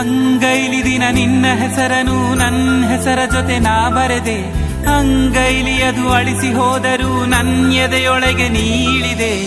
ಅಂಗೈಲಿ ದಿನ ನಿನ್ನ ಹೆಸರನು ನನ್ನ ಹೆಸರ ಜೊತೆ ನಾ ಬರೆದೆ. ಅಂಗೈಲಿ ಅದು ಅಳಿಸಿ ಹೋದರೂ ನನ್ನ್ಯದೆಯೊಳಗೆ ನೀಳಿದೆ.